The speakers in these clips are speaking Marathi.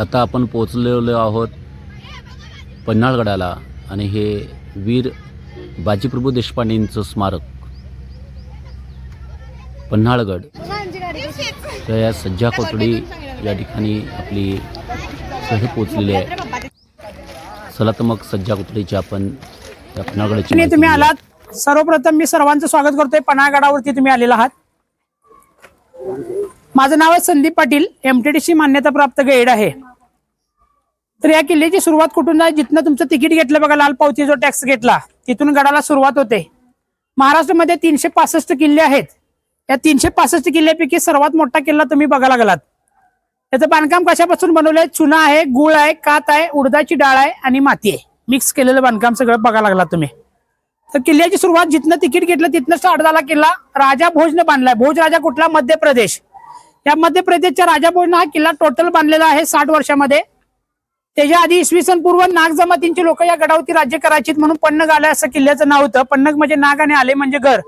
आता आपण पोचलेलो आहोत पन्हाळगडाला आणि हे वीर बाजीप्रभू देशपांडेंचं स्मारक. पन्हाळगड. तर या सज्जा कोटडी या ठिकाणी आपली सह पोचलेली आहे. चला तर मग सज्जा कोटडीची आपण पन्हाळगडाची तुम्ही. आलात. सर्वप्रथम मी सर्वांचं स्वागत करतोय. पन्हाळगडावरती तुम्ही आलेला आहात. माझं नाव आहे संदीप पाटील. एमटीडीसी मान्यताप्राप्त गाईड आहे. तर या किल्ल्याची सुरुवात कुठून आहे जिथनं तुमचं तिकीट घेतलं बघा लाल पावती जो टॅक्स घेतला तिथून गडाला सुरुवात होते. महाराष्ट्रामध्ये तीनशे पासष्ट किल्ले आहेत. या तीनशे पासष्ट किल्ल्यापैकी सर्वात मोठा किल्ला तुम्ही बघायला गेलात त्याचं बांधकाम कशापासून बनवलंय? चुना आहे गुळ आहे कात आहे उडदाची डाळ आहे आणि माती आहे. मिक्स केलेलं बांधकाम सगळं बघायला लागला तुम्ही. तर किल्ल्याची सुरुवात जिथनं तिकीट घेतलं तिथनं स्टार्ट झाला किल्ला राजा भोजनं बांधलाय. भोज राजा कुठला? मध्य प्रदेश. या मध्य प्रदेशच्या राजा भोजनं हा किल्ला टोटल बांधलेला आहे साठ वर्षामध्ये. त्याच्या आधी इसवी सन पूर्व नाग जमातींची लोक या गडावरती राज्य करायची म्हणून पन्नग आले असं किल्ल्याचं नाव होतं. पन्नग म्हणजे नाग आणि आले म्हणजे घर.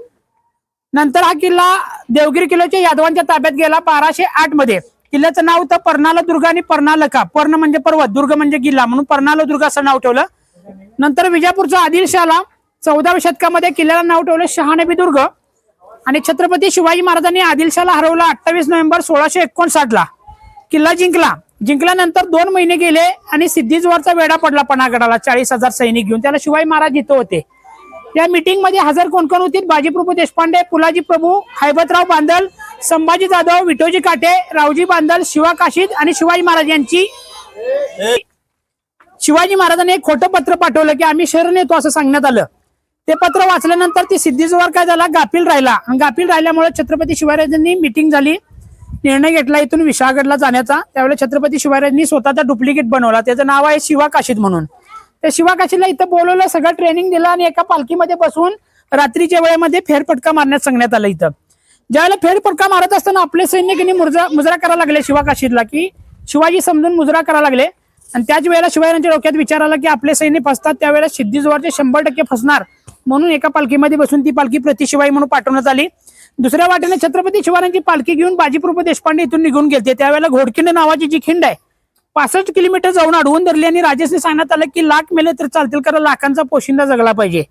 नंतर हा किल्ला देवगिरी किल्ल्याच्या यादवांच्या ताब्यात गेला बाराशे आठमध्ये. किल्ल्याचं नाव होतं पर्णाला दुर्ग आणि पर्णालका. पर्ण म्हणजे पर्वत दुर्ग म्हणजे किल्ला म्हणून पर्णाला दुर्गा असं नाव ठेवलं. नंतर विजापूरचा आदिलशाला चौदाव्या शतकामध्ये किल्ल्याला नाव ठेवलं शहानबी दुर्ग. आणि छत्रपती शिवाजी महाराजांनी आदिलशाला हरवला अठ्ठावीस नोव्हेंबर सोळाशे एकोणसाठ ला किल्ला जिंकला. जिंकल्यानंतर दोन महिने गेले आणि सिद्धीजवळचा वेढा पडला पणागडाला चाळीस हजार सैनिक घेऊन. त्याला शिवाय महाराज इथं होते. या मीटिंगमध्ये हजर कोण कोण होती बाजीप्रभू देशपांडे पुलाजी प्रभू हैबतराव बांदल संभाजी जाधव विठोजी काटे रावजी बांदल शिवा काशीद आणि शिवाजी महाराज यांची शिवाजी महाराजांनी एक खोटं पत्र पाठवलं की आम्ही शरण येतो असं सांगण्यात आलं. ते पत्र वाचल्यानंतर ती सिद्धीजवळ काय झाला? गाफील राहिला. आणि गाफील राहिल्यामुळे छत्रपती शिवाजीराजांनी मीटिंग झाली. निर्णय घेतला इथून विशाळगडला जाण्याचा. त्यावेळेला छत्रपती शिवाजीराजांनी स्वतःचा डुप्लिकेट बनवला. त्याचं नाव आहे शिवा काशीद म्हणून. त्या शिवा काशीदला इथं बोलवलं सगळं ट्रेनिंग दिलं आणि एका पालखीमध्ये बसून रात्रीच्या वेळेमध्ये फेरफटका मारण्यास सांगण्यात आलं इथं. ज्यावेळेला फेरफटका मारत असताना आपले सैनिकांनी मुजरा मुजरा करायला लागले शिवा काशीदला की शिवाजी समजून मुजरा करायला लागले. आणि त्याच वेळेला शिवाजीराजांच्या डोक्यात विचार आला की आपले सैन्य फसतात त्यावेळेला सिद्धीजवळचे शंभर टक्के फसणार म्हणून एका पालखीमध्ये बसून ती पालखी प्रतिशिवाई म्हणून पाठवण्यात आली. दुसऱ्या वाटेने छत्रपती शिवाजींची पालखी घेऊन बाजीप्रभू देशपांडे इथून निघून गेले त्यावेळेला घोडखिंड नावाची जी खिंड आहे पासष्ट किलोमीटर जाऊन अडवून धरली आणि राजेशने सांगण्यात आलं की लाख मेले तर चालतील कारण लाखांचा पोशिंदा जगला पाहिजे.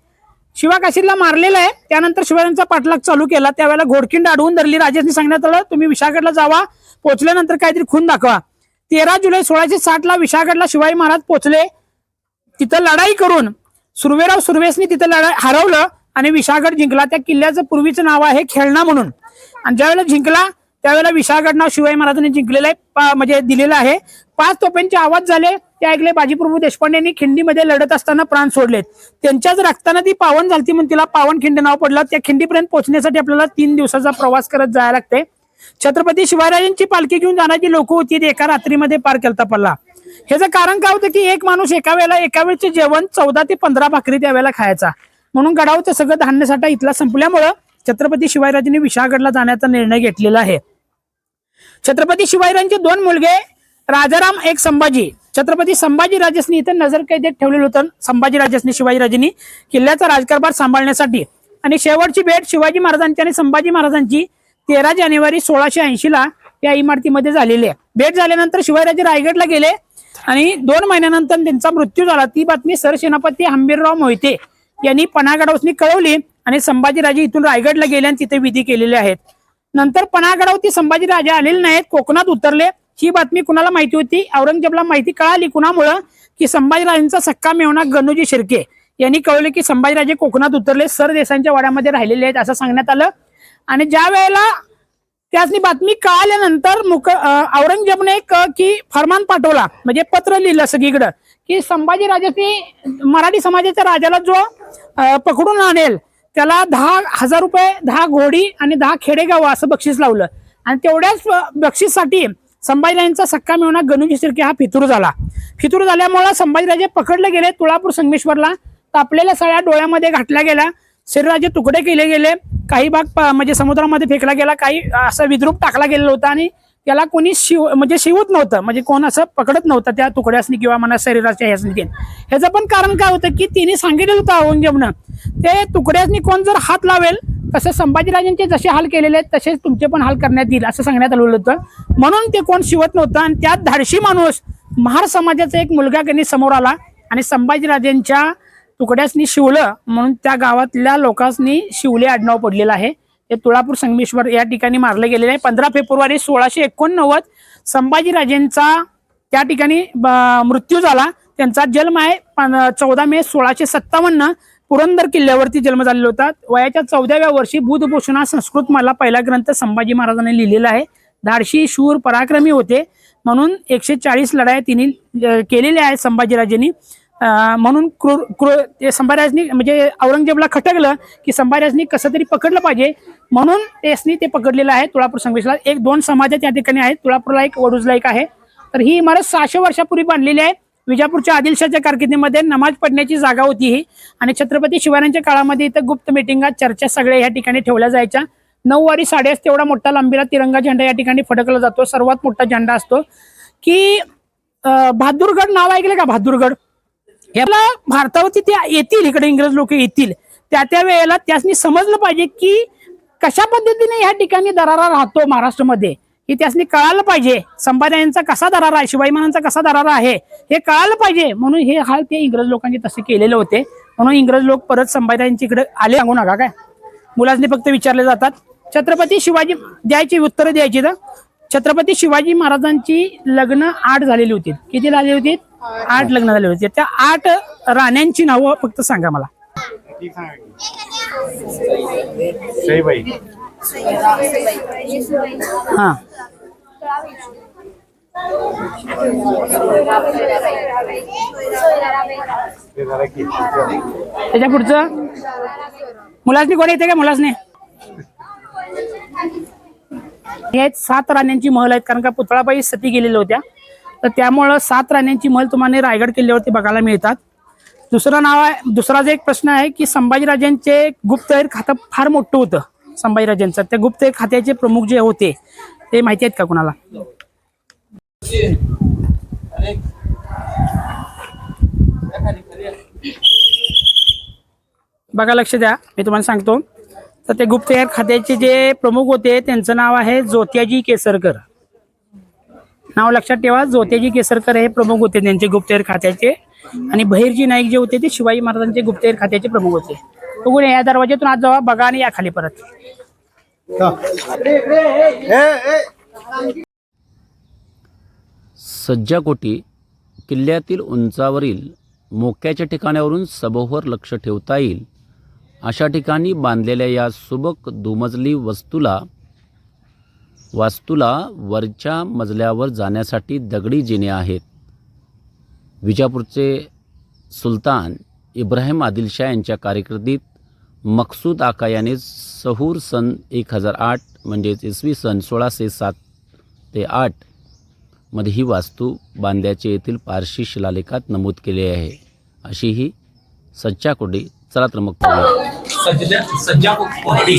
शिवाकाशीला मारलेला आहे. त्यानंतर शिवाजींचा पाठलाग चालू केला. त्यावेळेला घोडखिंड अडवून धरली. राजेशने सांगण्यात आलं तुम्ही विशाळगडला जावा पोहोचल्यानंतर काहीतरी खून दाखवा. तेरा जुलै सोळाशे साठ ला विशाळगडला शिवाजी महाराज पोहोचले. तिथं लढाई करून सुर्वेराव सुर्वेसनी तिथं लढाई हरवलं. आणि विशाळगड जिंकला. त्या किल्ल्याचं पूर्वीचं नाव आहे खेळणा म्हणून. आणि ज्यावेळेला जिंकला त्यावेळेला विशाळगड नाव शिवाजी महाराजांनी जिंकलेलं आहे म्हणजे दिलेलं आहे. पाच तोफ्यांचे आवाज झाले ते ऐकले बाजीप्रभू देशपांडे यांनी खिंडीमध्ये लढत असताना प्राण सोडलेत. त्यांच्याच रक्तानं ती पावन झालती म्हणून तिला पावन खिंड नाव पडलं. त्या खिंडीपर्यंत पोहोचण्यासाठी आपल्याला तीन दिवसाचा प्रवास करत जायला लागते छत्रपती शिवाजीराजांची पालखी घेऊन जाणारी लोक होती ती एका रात्रीमध्ये पार केलता पडला ह्याचं कारण काय होतं की एक माणूस एका वेळेला एका वेळचे जेवण चौदा ते पंधरा भाकरी त्यावेळेला खायचा. म्हणून गडावचं सगळं धान्य साठा इथला संपल्यामुळं छत्रपती शिवाजीराजांनी विशाळगडला जाण्याचा निर्णय घेतलेला आहे. छत्रपती शिवाजीराजांचे दोन मुलगे राजाराम एक संभाजी. छत्रपती संभाजी राजेसनी इथं नजर कैदेत ठेवलेलं होतं. संभाजी राजेसनी शिवाजीराजांनी किल्ल्याचा राजकारभार सांभाळण्यासाठी. आणि शेवटची भेट शिवाजी महाराजांची आणि संभाजी महाराजांची तेरा जानेवारी सोळाशे ऐंशी ला या इमारतीमध्ये झालेली आहे. भेट झाल्यानंतर शिवाजीराजे रायगडला गेले आणि दोन महिन्यानंतर त्यांचा मृत्यू झाला. ती बातमी सरसेनापती हंबीरराव मोहिते यांनी पनागडावसनी कळवली आणि संभाजीराजे इथून रायगडला गेले आणि तिथे विधी केलेले आहेत. नंतर पनागडावरती संभाजीराजे आलेले नाहीत कोकणात उतरले. ही बातमी कुणाला माहिती होती? औरंगजेबला माहिती कळाली कुणामुळं? की संभाजीराजांचा सक्का मेवणा गणूजी शिर्के यांनी कळवले की संभाजीराजे कोकणात उतरले सरदेसांच्या वाड्यामध्ये राहिलेले आहेत असं सांगण्यात आलं. आणि ज्या वेळेला त्यासनी बातमी कळाल्यानंतर मुक औरंगजेबने एक की फरमान पाठवला म्हणजे पत्र लिहिलं सगळीकडं की संभाजीराजांनी मराठी समाजाच्या राजाला जो पकडून आणेल. त्याला दहा हजार रुपये दहा घोडी आणि दहा खेडेगाव असं बक्षीस लावलं. आणि तेवढ्याच बक्षीससाठी संभाजीराजांचा सक्का मिळवणा गणुजी शिर्के हा फितूर झाला. फितूर झाल्यामुळे संभाजीराजे पकडले गेले तुळापूर संगमेश्वरला. तापलेल्या सळ्या डोळ्यामध्ये घातल्या गेल्या. शरीराचे तुकडे केले गेले. काही भाग प- म्हणजे समुद्रामध्ये फेकला गेला. काही असं विद्रूप टाकला गेलेला होता आणि त्याला कोणी शिव म्हणजे शिवत नव्हतं. म्हणजे कोण असं पकडत नव्हतं त्या तुकड्यासनी किंवा म्हणा शरीराच्या ह्यासनी ते. ह्याचं पण कारण काय होतं की तिने सांगितलं होतं औरंगजेबनं ते तुकड्यासनी कोण जर हात लावेल तसं संभाजीराजांचे जसे हाल केलेले आहेत तसेच तुमचे पण हाल करण्यात येईल असं सांगण्यात आलेलं होतं. म्हणून ते कोण शिवत नव्हतं आणि त्यात धाडशी माणूस महार समाजाचा एक मुलगा त्यांनी समोर आला आणि संभाजीराजेंच्या तुकड्यासनी शिवलं. म्हणून त्या गावातल्या लोकांनी शिवले आडनाव पडलेलं आहे. ते तुळापूर संगमेश्वर या ठिकाणी मारले गेलेले आहे. पंधरा फेब्रुवारी सोळाशे एकोणनव्वद संभाजीराजेंचा त्या ठिकाणी मृत्यू झाला. त्यांचा जन्म आहे चौदा मे सोळाशे सत्तावन्न. पुरंदर किल्ल्यावरती जन्म झालेला होता. वयाच्या चौदाव्या वर्षी बुधभूषण हा संस्कृत मला पहिला ग्रंथ संभाजी महाराजांनी लिहिलेला आहे. धाडशी शूर पराक्रमी होते. म्हणून एकशे चाळीस लढाया तिने केलेल्या आहेत संभाजीराजेंनी. म्हणून क्रूर क्रो ते संभाजीराजांनी म्हणजे औरंगजेबला खटकलं की संभाजीराजांनी कसं तरी पकडलं पाहिजे. म्हणून एसनी ते पकडलेलं आहे तुळापूर संघर्षला. एक दोन समाज त्या ठिकाणी आहेत. तुळापूरला एक वडूजला एक आहे. तर ही इमारत सहाशे वर्षापूर्वी बांधलेली आहे. विजापूरच्या आदिलशाच्या कारकिर्दीमध्ये नमाज पडण्याची जागा होती ही. आणि छत्रपती शिवाजींच्या काळामध्ये इथं गुप्त मिटिंगा चर्चा सगळ्या या ठिकाणी ठेवल्या जायच्या. नऊवारी साडेस तेवढा मोठा लांबीला तिरंगा झेंडा या ठिकाणी फडकला जातो. सर्वात मोठा झेंडा असतो. की अं, बहादूरगड नाव ऐकलं का बहादूरगड याला भारतावरती त्या येतील इकडे इंग्रज लोक येतील. त्या त्या वेळेला त्यासनी समजलं पाहिजे की कशा पद्धतीने ह्या ठिकाणी दरारा राहतो महाराष्ट्रामध्ये. हे त्यासनी कळालं पाहिजे. संभाजीयांचा कसा दरारा आहे शिवाजी कसा दरारा आहे हे कळालं पाहिजे. म्हणून हे हाल ते इंग्रज लोकांनी तसे केलेले होते. म्हणून इंग्रज लोक परत संभाजीयांच्या इकडे आले सांगू नका काय? मुलांनी फक्त विचारले जातात. छत्रपती शिवाजी द्यायची उत्तरं द्यायची तर. छत्रपती शिवाजी महाराजांची लग्न आठ झालेली होती. किती झाली होती? आठ लग्न झाले होते. त्या आठ राण्यांची नावं फक्त सांगा मला. हा. त्याच्या पुढचं? मुलासनी कोण येते का मुलासने? हे सात राण्यांची महल आहेत कारण का पुतळाबाई सती गेलेल्या होत्या. तर त्यामुळं सात राण्यांची महल तुम्हाला रायगड किल्ल्यावरती बघायला मिळतात. दुसरं नाव आहे दुसरा जो एक प्रश्न आहे की संभाजीराजांचे गुप्तहेर खातं फार मोठं होतं संभाजीराजांचं. त्या गुप्तहेर खात्याचे प्रमुख जे होते ते माहिती आहेत का कुणाला? बघा लक्ष द्या. मी तुम्हाला सांगतो. तर ते गुप्तहेर खात्याचे जे प्रमुख होते त्यांचं नाव आहे ज्योत्याजी केसरकर. नाव लक्षात ठेवा. ज्योत्याजी केसरकर हे प्रमुख होते त्यांचे गुप्तहेर खात्याचे. आणि बहिरजी नाईक जे होते ते शिवाजी महाराजांचे गुप्तहेर खात्याचे प्रमुख होते. बघून या दरवाज्यातून आज जावा बघा आणि या खाली परत. सज्जाकोटी किल्ल्यातील उंचावरील मोक्याच्या ठिकाणावरून सभोवर लक्ष ठेवता येईल. अशा ठिकाणी बांधलेल्या या सुबक दुमजली वस्तूला वास्तूला वरच्या मजल्यावर जाण्यासाठी दगडी जिने आहेत. विजापूरचे सुलतान इब्राहिम आदिलशाह यांच्या कारकिर्दीत मकसूद आका याने सहूर सन एक हजार आठ म्हणजेच इसवी सन सोळाशे सात ते आठमध्ये ही वास्तू बांध्याचे येथील पारशी शिलालेखात नमूद केले आहे. अशी ही सच्चा कोडी चला तर मग सज्जा सज्जा कोहडी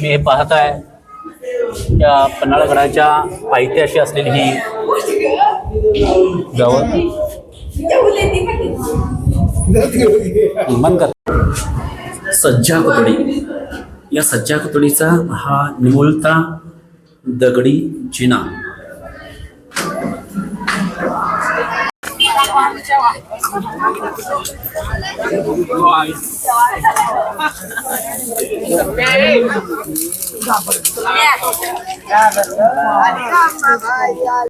मी हे पाहत आहे या पन्हाळगडाच्या पायथ्याशी असलेली ही गावं. मन कर सज्जा कुतडी. या सज्जा कुतडीचा हा निमुळता दगडी जिना. Yeah.